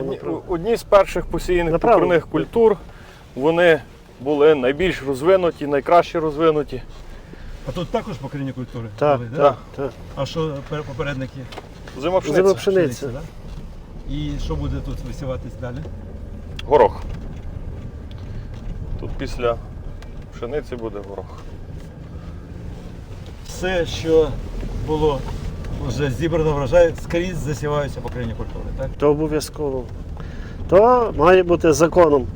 Одні, одні з перших посіяних покривних культур. Вони були найбільш розвинуті, найкраще розвинуті. А тут також покрівні культури? Так, були, да? так, так. А що попередники? Зима пшениця. Зима пшениця. да? І що буде тут висіватись далі? Горох. Тут після пшениці буде горох. Все, що було вже зібрано врожай, скрізь засіваються покрівні культури, так? То обов'язково. То має бути законом.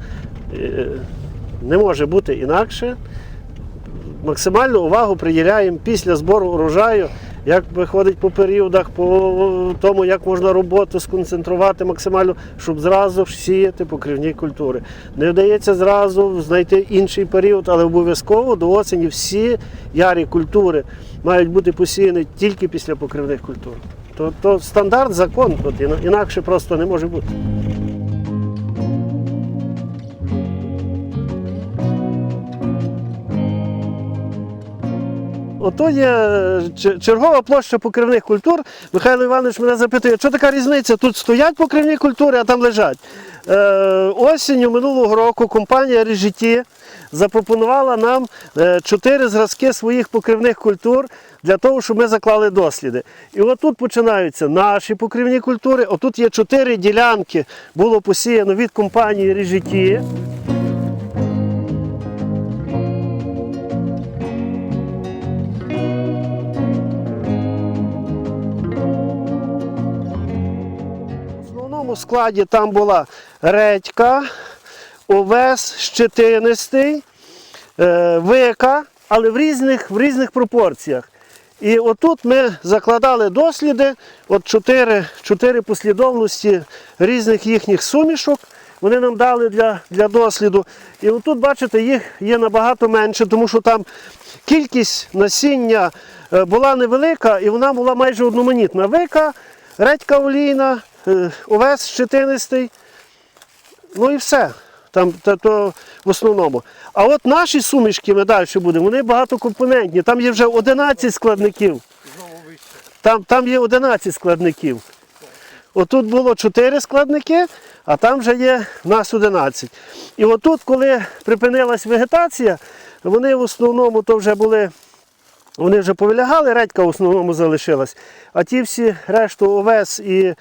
Е, Не може бути інакше. Максимальну увагу приділяємо після збору урожаю, як виходить по періодах, по тому, як можна роботу сконцентрувати максимально, щоб зразу ж сіяти покривні культури. Не вдається зразу знайти інший період, але обов'язково до осені всі ярі культури мають бути посіяні тільки після покривних культур. То, то стандарт, закон, от, іна- інакше просто не може бути. Ото є е, чергова площа покривних культур. Михайло Іванович мене запитує, що така різниця? Тут стоять покривні культури, а там лежать. Е, осінню минулого року компанія Режиті запропонувала нам е, чотири зразки своїх покривних культур для того, щоб ми заклали досліди. І отут починаються наші покривні культури. Отут є чотири ділянки, було посіяно від компанії Режиті. В складі там була редька, овес щетинистий, е, вика, але в різних, в різних пропорціях. І отут ми закладали досліди, от чотири, чотири послідовності різних їхніх сумішок. Вони нам дали для, для досліду. І отут, бачите, їх є набагато менше, тому що там кількість насіння е, була невелика і вона була майже одноманітна. Вика, редька олійна, овес щетинистий. Ну і все. Там то, то в основному. А от наші сумішки ми далі будемо, вони багатокомпонентні. Там є вже 11 складників. Там, там є 11 складників. Отут було 4 складники, а там вже є в нас 11. І отут, коли припинилась вегетація, вони в основному то вже були вони вже повилягали, редька в основному залишилась. А ті всі решту овес і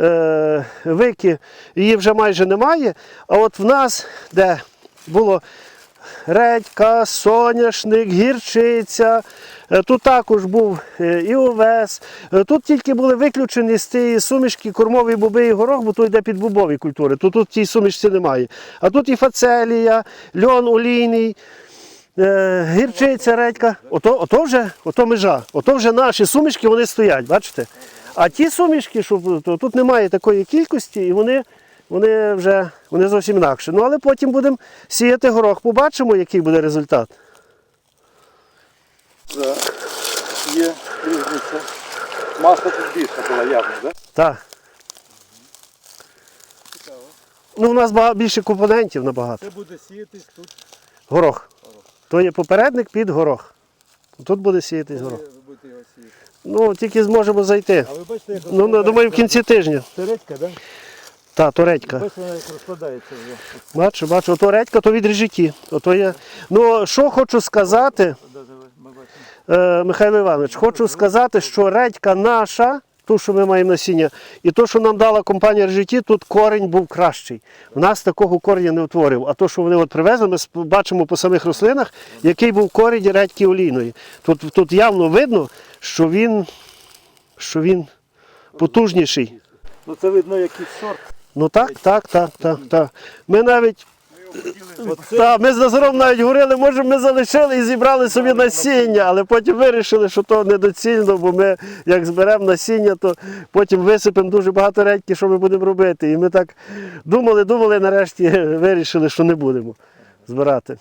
е, вики, її вже майже немає. А от в нас, де було редька, соняшник, гірчиця, е, тут також був е, і овес. Е, Тут тільки були виключені з тієї сумішки кормовий боби і горох, бо то йде під бобові культури. Тут, тут тій сумішці немає. А тут і фацелія, льон олійний. Е, гірчиця, редька, ото, ото, вже, ото межа, ото вже наші сумішки вони стоять, бачите? А ті сумішки, що то, тут немає такої кількості, і вони, вони вже вони зовсім інакше. Ну але потім будемо сіяти горох, побачимо, який буде результат. Є різниця. Масло тут більше було явно, так? Так. Ну, у нас більше компонентів набагато. Це буде сіятись тут. Горох. То є попередник під горох. Тут буде сіятись горох. Сіяти. Ну, тільки зможемо зайти. А ви бачите, як Ну, думаю, в кінці тижня. Це редька, так? Та, то редька. Бачите, вона як розкладається вже. Бачу, бачу, ото редька, то від режиті. Ото є. Ну, що хочу сказати, е, Михайло Іванович, хочу сказати, що редька наша, ту, що ми маємо насіння, і то, що нам дала компанія режиті, тут корінь був кращий. У нас такого кореня не утворив. А то, що вони от привезли, ми бачимо по самих рослинах, який був корінь редьки олійної. Тут, тут явно видно, що він, що він потужніший. Ну це видно якийсь сорт. Ну так, так, так, так, так. Ми навіть Ми з Назаром навіть говорили, може ми залишили і зібрали собі насіння, але потім вирішили, що то недоцільно, бо ми як зберемо насіння, то потім висипемо дуже багато редьки, що ми будемо робити. І ми так думали, думали, нарешті вирішили, що не будемо збирати.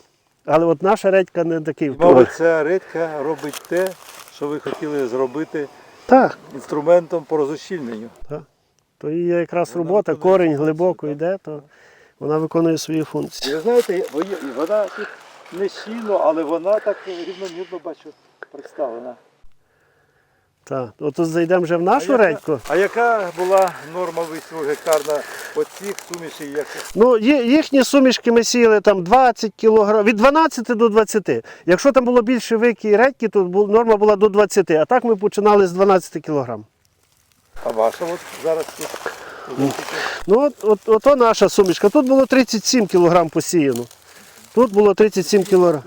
Але от наша редька не такий Мабуть, ця редька робить те, що ви хотіли зробити Так, інструментом по розущільненню. то її якраз робота, корінь глибоко йде, то вона виконує свої функції. ви знаєте, вона тут не щільно, але вона так рівномірно бачу представлена. Так. От зайдемо вже в нашу а редьку. Яка, а яка була норма висіву гектарна оцих сумішей? Як... Ну, їхні сумішки ми сіяли там 20 кг, від 12 до 20. Якщо там було більше вики і редьки, то норма була до 20. А так ми починали з 12 кг. А ваша от зараз? Ну, от, от, ото наша сумішка. Тут було 37 кг посіяно. Тут було 37 кг.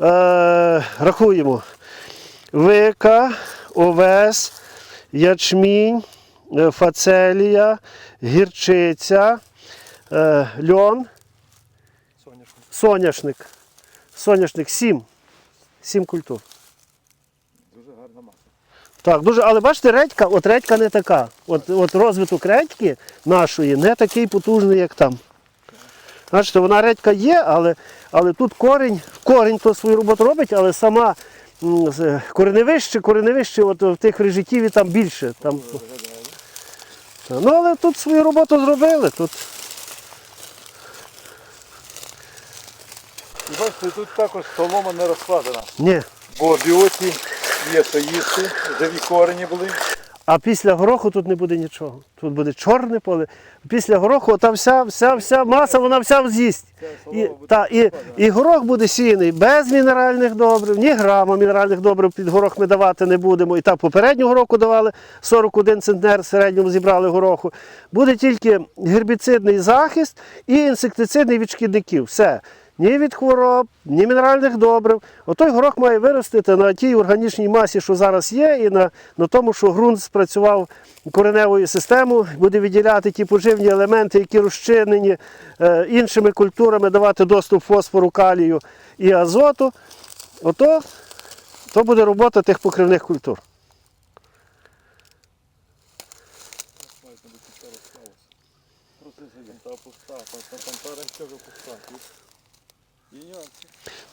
Е, рахуємо. Вика, овес, ячмінь, е, фацелія, гірчиця, е, льон, Соняшник. соняшник. Соняшник 7. 7 культур. Так, дуже, але бачите, редька, от редька не така. От, от розвиток редьки нашої не такий потужний, як там. Бачите, вона редька є, але, але тут корінь, корінь то свою роботу робить, але сама кореневище, кореневище от в тих режитіві там більше. Там, ну, але тут свою роботу зробили. Тут, І бачите, тут також солома не розкладена. ні. Бо біоті є що їсти, живі корені були. А після гороху тут не буде нічого. Тут буде чорне поле. Після гороху там вся, вся, вся маса, вона вся з'їсть. І, та, і, і горох буде сіяний без мінеральних добрив, ні грама мінеральних добрив під горох ми давати не будемо. І так попереднього року давали 41 центнер в середньому зібрали гороху. Буде тільки гербіцидний захист і інсектицидний від шкідників. Все. Ні від хвороб, ні мінеральних добрив. Отой горох має виростити на тій органічній масі, що зараз є, і на, на тому, що ґрунт спрацював кореневою системою, буде виділяти ті поживні елементи, які розчинені е, іншими культурами, давати доступ фосфору, калію і азоту. Ото то буде робота тих покривних культур.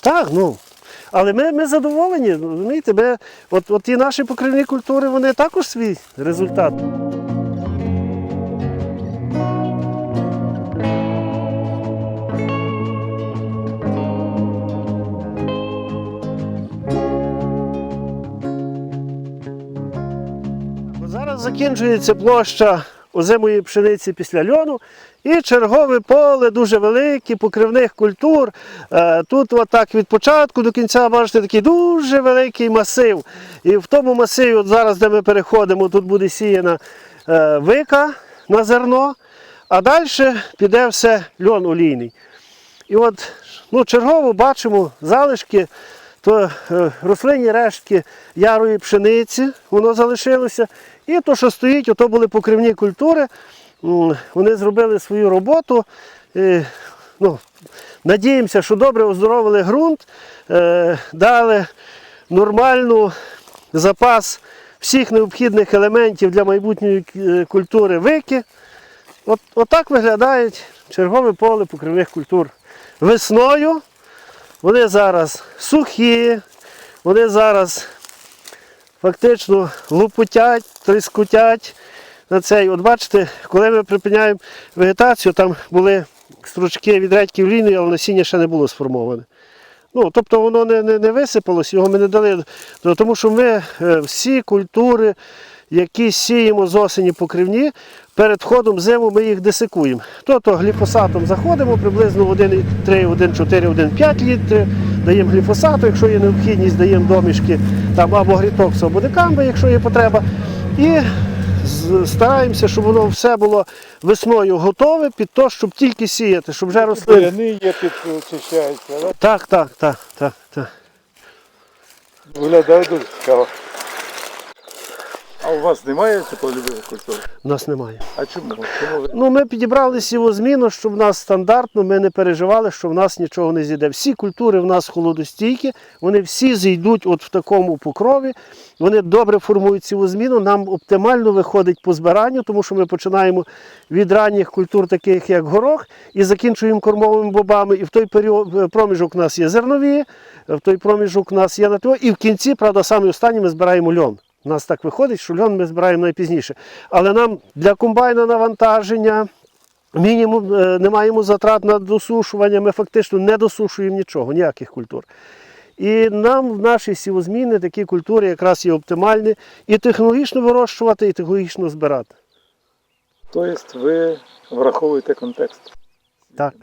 Так, ну. Але ми, ми задоволені. Розумієте, ми, от, от ті наші покривні культури, вони також свій результат. Зараз закінчується площа озимої пшениці після льону. І чергове поле дуже велике, покривних культур. Е, Тут отак від початку до кінця бачите такий дуже великий масив. І в тому масиві, от зараз, де ми переходимо, тут буде сіяна е, вика на зерно, а далі піде все льон олійний. І от ну, чергово бачимо залишки, то е, рослинні рештки ярої пшениці, воно залишилося. І то, що стоїть, ото були покривні культури. Вони зробили свою роботу. Ну, надіємося, що добре оздоровили ґрунт, е, дали нормальну запас всіх необхідних елементів для майбутньої е, культури вики. От, отак виглядає чергове поле покривних культур. Весною вони зараз сухі, вони зараз фактично лупотять, тріскотять на цей. От бачите, коли ми припиняємо вегетацію, там були стручки від редьків лінії, але насіння ще не було сформоване. Ну, тобто воно не, не, не висипалось, його ми не дали. Ну, Тому що ми е, всі культури, які сіємо з осені покривні, перед входом зиму ми їх десикуємо. Тобто гліфосатом заходимо приблизно в 1,3, 1,4, 1,5 літри, даємо гліфосату, якщо є необхідність, даємо домішки там або грітоксу, або декамби, якщо є потреба. І стараємося, щоб воно все було весною готове під те, щоб тільки сіяти, щоб вже росли. Вони є підчищаються, так? Так, так, так, так, так. виглядає дуже цікаво. А у вас немає теплолюбивих культур? У нас немає. А чому? Чому ви? Ну, ми підібрали сівозміну, щоб в нас стандартно, ми не переживали, що в нас нічого не зійде. Всі культури в нас холодостійкі, вони всі зійдуть от в такому покрові, вони добре формують сівозміну, нам оптимально виходить по збиранню, тому що ми починаємо від ранніх культур, таких як горох, і закінчуємо кормовими бобами. І в той період проміжок у нас є зернові, в той проміжок у нас є НАТО, і в кінці, правда, саме останнє ми збираємо льон. У нас так виходить, що льон ми збираємо найпізніше. Але нам для комбайна навантаження, мінімум е, не маємо затрат на досушування, ми фактично не досушуємо нічого, ніяких культур. І нам в нашій сівозміни такі культури якраз є оптимальні і технологічно вирощувати, і технологічно збирати. Тобто ви враховуєте контекст. Так.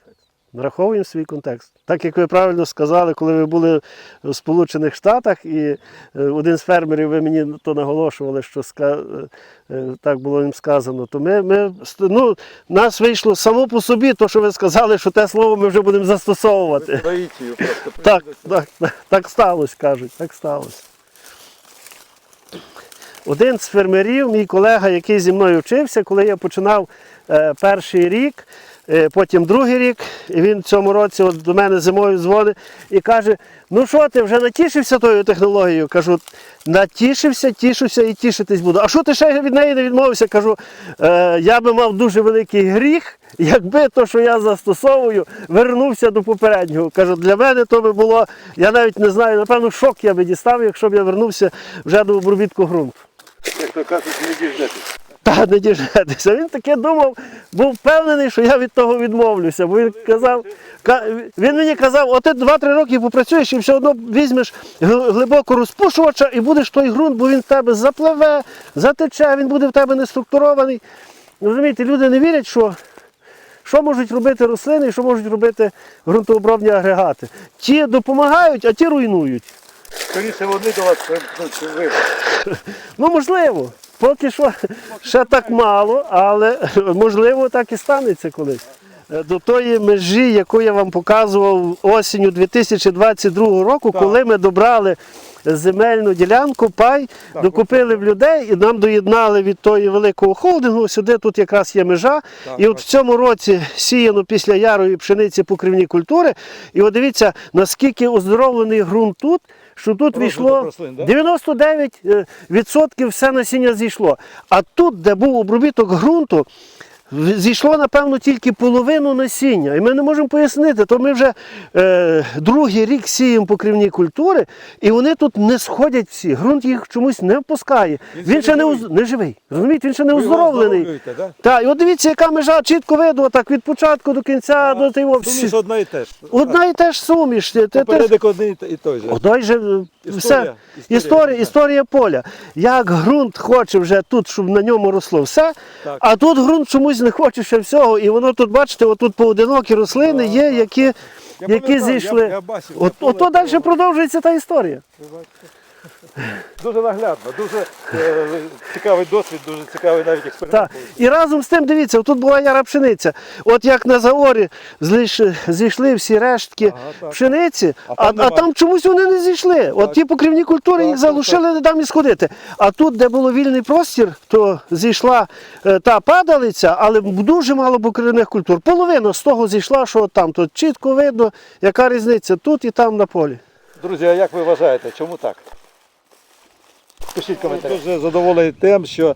Враховуємо свій контекст. Так як ви правильно сказали, коли ви були в Сполучених Штатах, і е, один з фермерів, ви мені то наголошували, що е, так було їм сказано, то ми, ми ну, нас вийшло само по собі, то, що ви сказали, що те слово ми вже будемо застосовувати. Наїтію просто. Так, так, так, так сталося, кажуть, так сталося. Один з фермерів, мій колега, який зі мною вчився, коли я починав е, перший рік, потім другий рік, і він в цьому році от до мене зимою дзвонить і каже: ну що ти вже натішився тою технологією? Кажу, натішився, тішуся і тішитись буду. А що ти ще від неї не відмовився? Кажу, е, я би мав дуже великий гріх, якби то, що я застосовую, вернувся до попереднього. Кажу, для мене то би було, я навіть не знаю, напевно, шок я би дістав, якщо б я вернувся вже до обробітку ґрунту. Як то кажуть, не діждетесь. Та не діждетеся. Він таке думав, був впевнений, що я від того відмовлюся. Бо він казав, він мені казав, от ти 2-3 роки попрацюєш і все одно візьмеш глибоко розпушувача і будеш той ґрунт, бо він в тебе запливе, затече, він буде в тебе не структурований. Розумієте, люди не вірять, що. Що можуть робити рослини і що можуть робити ґрунтообробні агрегати? Ті допомагають, а ті руйнують. Скоріше вони до вас ви. Ну, можливо. Поки що ще так мало, але можливо так і станеться колись. Е, До тої межі, яку я вам показував осінню 2022 року, Так. коли ми добрали земельну ділянку, пай, докупили в людей і нам доєднали від тої великого холдингу. Сюди тут якраз є межа. Так, і от в цьому році сіяно після ярої пшениці покривні культури. І от дивіться, наскільки оздоровлений ґрунт тут, що тут війшло 99% е, все насіння зійшло. А тут, де був обробіток ґрунту, зійшло, напевно, тільки половину насіння. І ми не можемо пояснити, то ми вже е, другий рік сіємо покривні культури, і вони тут не сходять всі. Ґрунт їх чомусь не впускає. Він Він, ще не уз- не живий. Розумієте, він ще не оздоровлений. да? Так, і от дивіться, яка межа чітко видно, так від початку до кінця, до того. Суміш одна і те ж. Одна і те ж суміш. Ти- ти- Попередок один і той же. Одой же е, Історія, все. історія Історія, історія поля. Як ґрунт хоче вже тут, щоб на ньому росло все, Так. а тут ґрунт чомусь не хоче ще всього. І воно тут, бачите, отут поодинокі рослини є, які, які зійшли. От, ото далі продовжується та історія. Дуже наглядно, дуже е, цікавий досвід, дуже цікавий навіть експеримент. Так. І разом з тим, дивіться, тут була яра пшениця. От як на заорі злиш- зійшли всі рештки Ага, так. пшениці, А а, там а, нема. там чомусь вони не зійшли. От ті покривні культури Так, їх так, залишили, не дам і сходити. А тут, де було вільний простір, то зійшла е, та падалиця, але дуже мало покривних культур. Половина з того зійшла, що от там. Тут чітко видно, яка різниця тут і там на полі. Друзі, а як ви вважаєте, чому так? Пишіть коментарі. Дуже задоволений тим, що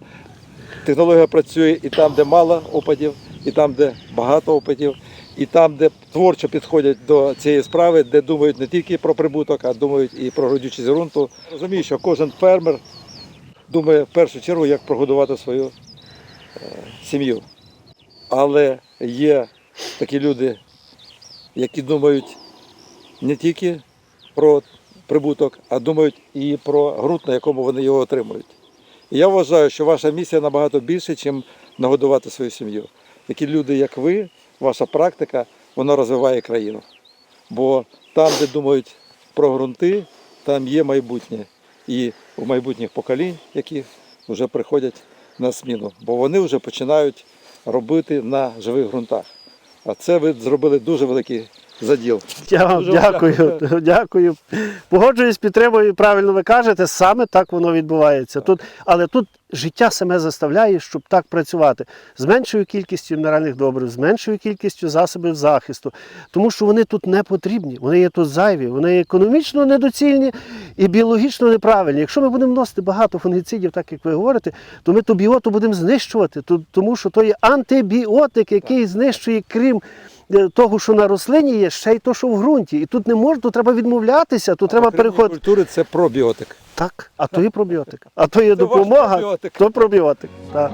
технологія працює і там, де мало опадів, і там, де багато опадів, і там, де творчо підходять до цієї справи, де думають не тільки про прибуток, а думають і про родючість ґрунту. Розумію, що кожен фермер думає в першу чергу, як прогодувати свою е, сім'ю. Але є такі люди, які думають не тільки про прибуток, а думають і про ґрунт, на якому вони його отримують. І я вважаю, що ваша місія набагато більше, ніж нагодувати свою сім'ю. Такі люди, як ви, ваша практика, вона розвиває країну. Бо там, де думають про ґрунти, там є майбутнє. І у майбутніх поколінь, які вже приходять на зміну, бо вони вже починають робити на живих ґрунтах. А це ви зробили дуже великий заділ. Я вам Дуже дякую, дякую. Погоджуюсь, підтримую, правильно ви кажете, саме так воно відбувається. Тут, але тут життя саме заставляє, щоб так працювати. З меншою кількістю мінеральних добрив, з меншою кількістю засобів захисту, тому що вони тут не потрібні, вони є тут зайві, вони економічно недоцільні і біологічно неправильні. Якщо ми будемо вносити багато фунгіцидів, так як ви говорите, то ми ту біоту будемо знищувати, тому що то є антибіотик, який знищує крім того, що на рослині є, ще й то, що в ґрунті. І тут не можна, тут треба відмовлятися, тут треба переходити. культури це пробіотик. Так, а то є пробіотик. А то є Це допомога, пробіотик. то пробіотик. Так.